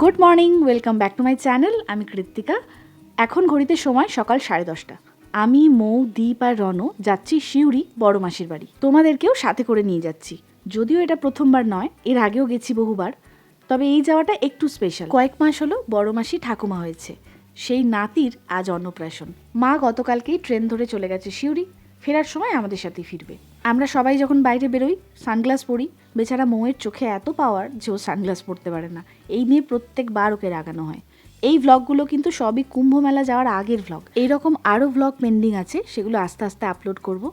Good morning welcome back to my channel আমি কৃত্তিকা। এখন ঘড়িতে সময় সকাল সাড়ে দশটা। আমি, মৌ, দীপ আর রণ যাচ্ছি শিউরি বড় মাসির বাড়ি। তোমাদেরকেও সাথে করে নিয়ে যাচ্ছি। যদিও এটা প্রথমবার নয়, এর আগেও গেছি বহুবার। তবে এই যাওয়াটা একটু স্পেশাল কয়েক মাস হলো বড় মাসি ঠাকুমা হয়েছে। সেই নাতির আজ অন্নপ্রাশন। মা গতকালকেই ট্রেন ধরে চলে গেছে শিউরি ফেরার সময় আমাদের সাথেই ফিরবে। আমরা সবাই যখন বাইরে বেরোই, সানগ্লাস পরি, বেচারা মৌয়ের চোখে এত পাওয়ার যে ও সানগ্লাস পরতে পারে না। এই নিয়ে প্রত্যেকবার ওকে রাগানো হয়। এই ভ্লগগুলো কিন্তু সবই কুম্ভ মেলা যাওয়ার আগের ভ্লগ এইরকম আরও ভ্লগ পেন্ডিং আছে, সেগুলো আস্তে আস্তে আপলোড করব।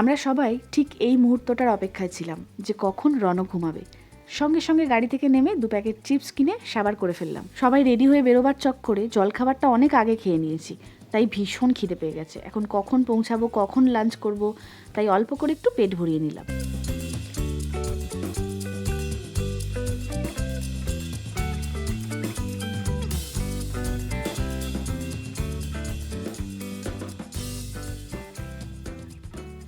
আমরা সবাই ঠিক এই মুহূর্তটার অপেক্ষায় ছিলাম যে কখন রণ ঘুমাবে। সঙ্গে সঙ্গে গাড়ি থেকে নেমে দু প্যাকেট চিপস কিনে সাবার করে ফেললাম। সবাই রেডি হয়ে বেরোবার চক্করে জলখাবারটা অনেক আগে খেয়ে নিয়েছি, তাই ভীষণ খিদে পেয়ে গেছে। এখন কখন পৌঁছাবো, কখন লাঞ্চ করব, তাই অল্প করে একটু পেট ভরিয়ে নিলাম।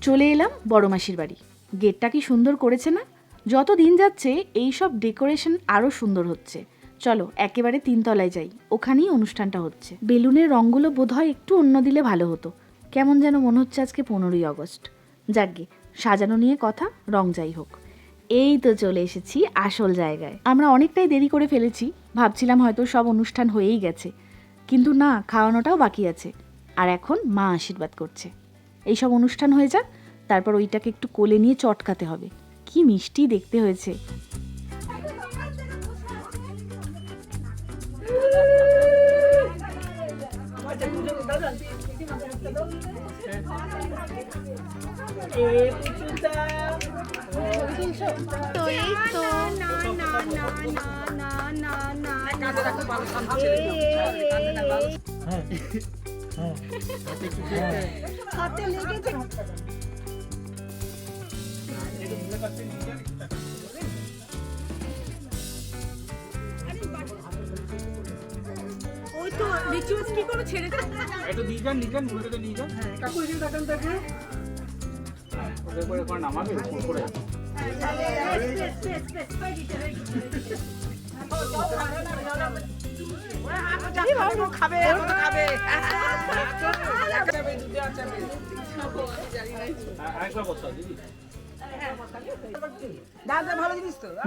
চলে এলাম বড় মাসির বাড়ি। গেটটা কি সুন্দর করেছে না? যত দিন যাচ্ছে, এই সব ডেকোরেশন আরও সুন্দর হচ্ছে। চলো, একেবারে তিনতলায় যাই। ওখানেই অনুষ্ঠানটা হচ্ছে। বেলুনের রঙগুলো বোধহয় একটু অন্য দিলে ভালো হতো। কেমন যেন মনে হচ্ছে আজকে পনেরোই আগস্ট। যাকগে, সাজানো নিয়ে কথা, রং যাই হোক। এই তো চলে এসেছি আসল জায়গায়। আমরা অনেকটাই দেরি করে ফেলেছি, ভাবছিলাম হয়তো সব অনুষ্ঠান হয়েই গেছে। কিন্তু না, খাওয়ানোটাও বাকি আছে। আর এখন মা আশীর্বাদ করছে। এইসব অনুষ্ঠান হয়ে যাক তারপর ওইটাকে একটু কোলে নিয়ে চটকাতে হবে। কি মিষ্টি দেখতে হয়েছে। তো এই তো। হাতে লেগেছে ওই তো রিচুয়ালস কি করে ছেড়ে একটু দিয়ে যান নিয়ে যান মুড়ে নিয়ে যান কাকু এদিকে তাকান তাকে ওদের নামাবে উপর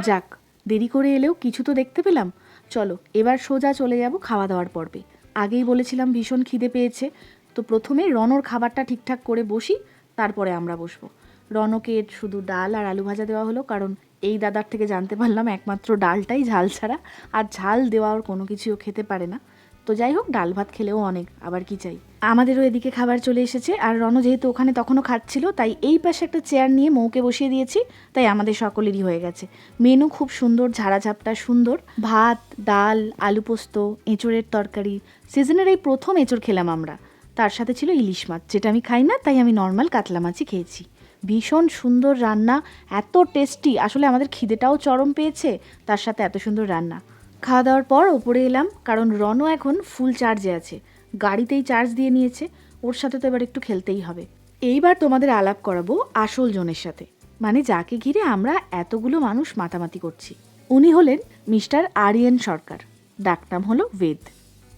যাক, দেরি করে এলেও কিছু তো দেখতে পেলাম। চলো, এবার সোজা চলে যাব খাওয়া দাওয়ার পর্বে। আগেই বলেছিলাম ভীষণ খিদে পেয়েছে। তো প্রথমে রনর খাবারটা ঠিকঠাক করে বসি, তারপরে আমরা বসবো। রনকে শুধু ডাল আর আলু ভাজা দেওয়া হলো, কারণ এই দাদার থেকে জানতে পারলাম একমাত্র ডালটাই ঝাল ছাড়া আর ঝাল দেওয়ার কোনো কিছুও খেতে পারে না। তো যাই হোক, ডাল ভাত খেলেও অনেক, আবার কি চাই? আমাদেরও এদিকে খাবার চলে এসেছে আর রণ যেহেতু ওখানে তখনও খাচ্ছিল, তাই এই পাশে একটা চেয়ার নিয়ে মৌকে বসিয়ে দিয়েছি, তাই আমাদের সকলেরই হয়ে গেছে। মেনু খুব সুন্দর, ঝাড়াঝাপটা সুন্দর, ভাত, ডাল, আলু পোস্ত, এঁচড়ের তরকারি, সিজনের এই প্রথম এঁচড় খেলাম আমরা। তার সাথে ছিল ইলিশ মাছ, যেটা আমি খাই না, তাই আমি নর্মাল কাতলা মাছই খেয়েছি। ভীষণ সুন্দর রান্না, এত টেস্টি আসলে আমাদের খিদেটাও চরম পেয়েছে, তার সাথে এত সুন্দর রান্না। খাওয়া দাওয়ার পর ওপরে এলাম, কারণ রনও এখন ফুল চার্জে আছে। গাড়িতেই চার্জ দিয়ে নিয়েছে, ওর সাথে তো এবার একটু খেলতেই হবে। এইবার তোমাদের আলাপ করাবো আসল জনের সাথে। মানে যাকে ঘিরে আমরা এতগুলো মানুষ মাতামাতি করছি। উনি হলেন মিস্টার আরিয়ান সরকার, ডাকনাম হলো বেদ।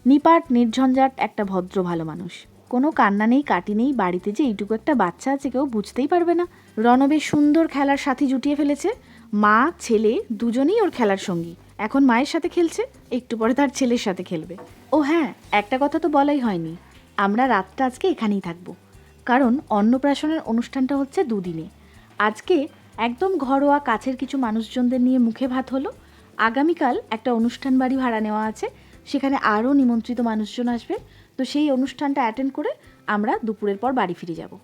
নিপাট, নির্ঝঞ্ঝাট একটা ভদ্র ভালো মানুষ। কোনো কান্না নেই, কাটি নেই, বাড়িতে যে এইটুকু একটা বাচ্চা আছে কেউ বুঝতেই পারবে না। রণবের সুন্দর খেলার সাথী জুটিয়ে ফেলেছে। মা, ছেলে দুজনেই ওর খেলার সঙ্গী। এখন মায়ের সাথে খেলছে, একটু পরে তার ছেলের সাথে খেলবে। ও হ্যাঁ একটা কথা তো বলাই হয়নি। আমরা রাতটা আজকে এখানেই থাকব। কারণ অন্নপ্রাশনের অনুষ্ঠানটা হচ্ছে দুদিনে। আজকে একদম ঘরোয়া কাছের কিছু মানুষজনদের নিয়ে মুখে ভাত হলো। আগামীকাল একটা অনুষ্ঠান বাড়ি ভাড়া নেওয়া আছে। সেখানে আরও নিমন্ত্রিত মানুষজন আসবে। তো সেই অনুষ্ঠানটা অ্যাটেন্ড করে আমরা দুপুরের পর বাড়ি ফিরে যাব।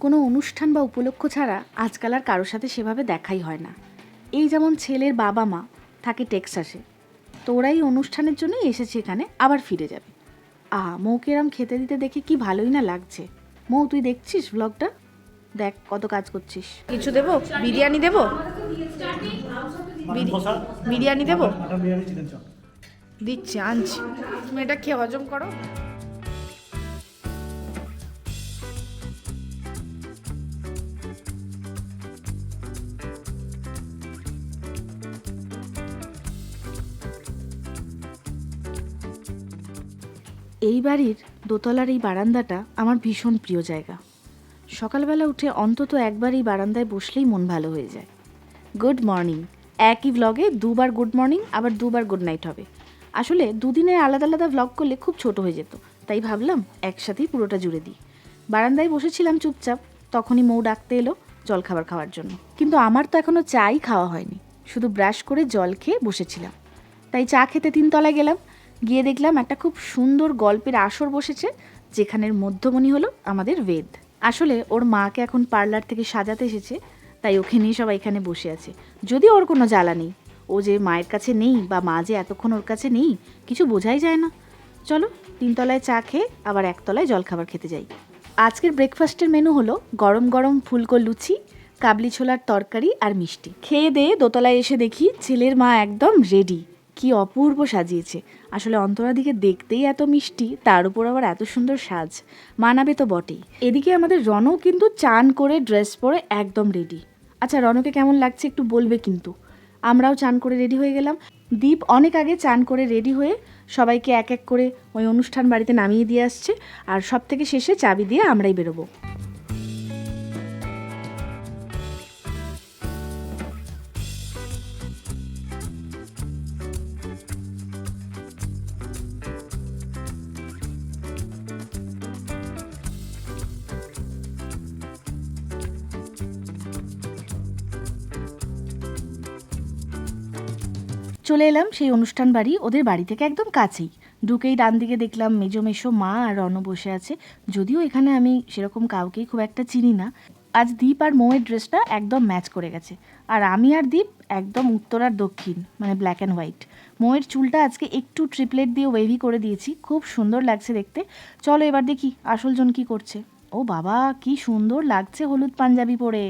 কোনো অনুষ্ঠান বা উপলক্ষ ছাড়া আজকাল আর কারোর সাথে সেভাবে দেখাই হয় না। এই যেমন ছেলের বাবা মা থাকে টেক্সাসে তো ওরা এই অনুষ্ঠানের জন্যই এসেছে এখানে আবার ফিরে যাবে। আ মৌকে এরম খেতে দিতে দেখে কি ভালোই না লাগছে। মৌ তুই দেখছিস ব্লগটা দেখ কত কাজ করছিস। কিছু দেবো? বিরিয়ানি দেবো? বিরি- বিরিয়ানি দেবো? দিচ্ছি, আনছি। তুমি এটা খেয়ে হজম করো। এই বাড়ির দোতলার এই বারান্দাটা আমার ভীষণ প্রিয় জায়গা। সকালবেলা উঠে অন্তত একবার এই বারান্দায় বসলেই মন ভালো হয়ে যায়। Good morning. একই ভ্লগে দুবার গুড মর্নিং, আবার দুবার গুড নাইট হবে। আসলে দুদিনের আলাদা আলাদা ভ্লগ করলে খুব ছোট হয়ে যেত, তাই ভাবলাম একসাথেই পুরোটা জুড়ে দিই। বারান্দায় বসেছিলাম চুপচাপ, তখনই মৌ ডাকতে এলো জলখাবার খাওয়ার জন্য। কিন্তু আমার তো এখনও চাই খাওয়া হয়নি, শুধু ব্রাশ করে জল খেয়ে বসেছিলাম। তাই চা খেতে তিনতলায় গেলাম, গিয়ে দেখলাম একটা খুব সুন্দর গল্পের আসর বসেছে, যেখানের মধ্যমণি হলো আমাদের বেদ। আসলে ওর মাকে এখন পার্লার থেকে সাজাতে এসেছে, তাই ওকে নিয়ে সবাই এখানে বসে আছে যদি ওর কোনো জ্বালা নেই। ও যে মায়ের কাছে নেই বা মা যে এতক্ষণ ওর কাছে নেই, কিছু বোঝাই যায় না। চলো, তিনতলায় চা খেয়ে আবার একতলায় জলখাবার খেতে যাই। আজকের ব্রেকফাস্টের মেনু হলো গরম গরম ফুলকো লুচি, কাবলি ছোলার তরকারি আর মিষ্টি। খেয়ে দিয়ে দোতলায় এসে দেখি ছেলের মা একদম রেডি কি অপূর্ব সাজিয়েছে। আসলে অন্তরাদিকে দেখতেই এত মিষ্টি, তার উপর আবার এত সুন্দর সাজ। মানাবে তো বটেই। এদিকে আমাদের রনও কিন্তু চান করে ড্রেস পরে একদম রেডি আচ্ছা রনকে কেমন লাগছে একটু বলবে কিন্তু। আমরাও চান করে রেডি হয়ে গেলাম। দীপ অনেক আগে চান করে রেডি হয়ে সবাইকে এক এক করে ওই অনুষ্ঠান বাড়িতে নামিয়ে দিয়ে আসছে। আর সব থেকে শেষে চাবি দিয়ে আমরাই বেরোবো। চলে এলাম সেই অনুষ্ঠান বাড়ি, ওদের বাড়ি থেকে একদম কাছেই। ঢুকেই ডান দিকে দেখলাম মেজো মেশো মা আর রণ বসে আছে। যদিও এখানে আমি সেরকম কাউকেই খুব একটা চিনি না। আজ দীপ আর মৌয়ের ড্রেসটা একদম ম্যাচ করে গেছে। আর আমি আর দীপ একদম উত্তর আর দক্ষিণ মানে ব্ল্যাক অ্যান্ড হোয়াইট মৌয়ের চুলটা আজকে একটু ট্রিপলেট দিয়ে ওয়েভি করে দিয়েছি, খুব সুন্দর লাগছে দেখতে। চলো এবার দেখি আসলজন কি করছে। ও বাবা, কি সুন্দর লাগছে হলুদ পাঞ্জাবি পরে।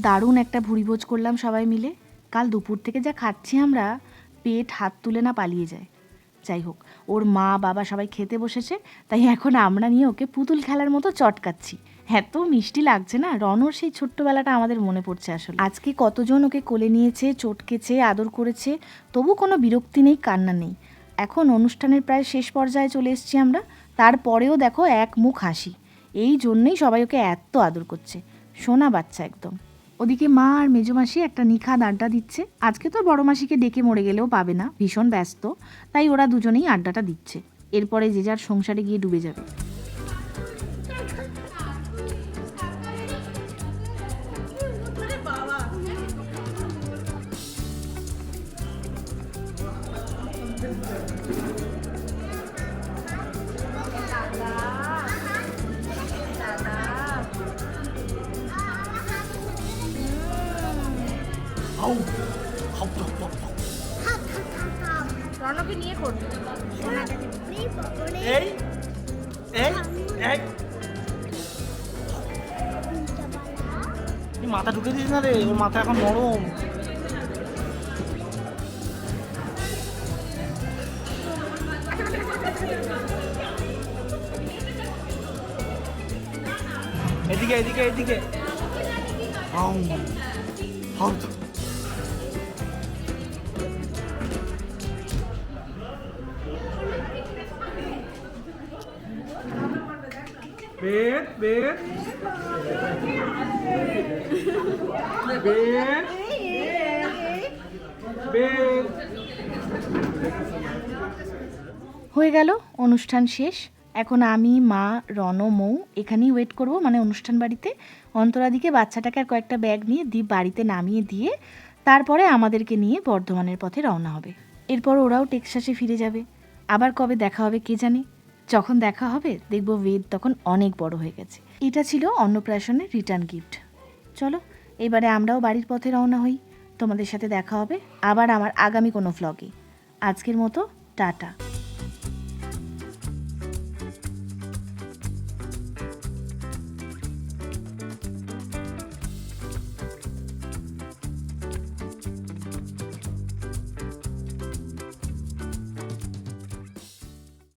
দারুণ একটা ভুড়িভোজ করলাম সবাই মিলে। কাল দুপুর থেকে যা খাচ্ছি আমরা, পেট হাত তুলে না পালিয়ে যায়। যাই হোক, ওর মা, বাবা সবাই খেতে বসেছে, তাই এখন আমরা নিয়ে ওকে পুতুল খেলার মতো চটকাচ্ছি। এত মিষ্টি লাগছে না? রনর সেই ছোট্টবেলাটা আমাদের মনে পড়ছে আসলে। আজকে কতজন ওকে কোলে নিয়েছে, চটকেছে, আদর করেছে, তবু কোনো বিরক্তি নেই, কান্না নেই। এখন অনুষ্ঠানের প্রায় শেষ পর্যায়ে চলে এসেছি আমরা, তারপরেও দেখো এক মুখ হাসি। এই জন্যই সবাই ওকে এত আদর করছে। সোনা বাচ্চা একদম। ওদিকে মা আর মেজমাসি একটা নিখাদ আড্ডা দিচ্ছে। আজকে তো বড় মাসিকে ডেকে মরে গেলেও পাবে না, ভীষণ ব্যস্ত। তাই ওরা দুজনেই আড্ডাটা দিচ্ছে। এরপরে যে যার সংসারে গিয়ে ডুবে যাবে। এই তুই মাথা ঢুকে দিস না রে, ওর মাথা এখন নরম। এদিকে এদিকে এদিকে। হাউ হাউ। হয়ে গেল, অনুষ্ঠান শেষ। এখন আমি, মা, রণ, মৌ এখানেই ওয়েট করব। মানে অনুষ্ঠান বাড়িতে অন্তরাদিকে বাচ্চাটাকে আর কয়েকটা ব্যাগ নিয়ে দীপ বাড়িতে নামিয়ে দিয়ে তারপরে আমাদেরকে নিয়ে বর্ধমানের পথে রওনা হবে। এরপর ওরাও টেক্সাসে ফিরে যাবে। আবার কবে দেখা হবে কে জানে? যখন দেখা হবে, দেখব বেদ তখন অনেক বড় হয়ে গেছে। এটা ছিল অন্নপ্রাশনের রিটার্ন গিফট চলো, এবারে আমরাও বাড়ির পথে রওনা হই। তোমাদের সাথে দেখা হবে আবার আমার আগামী কোনো ফ্লগে আজকের মতো, টাটা।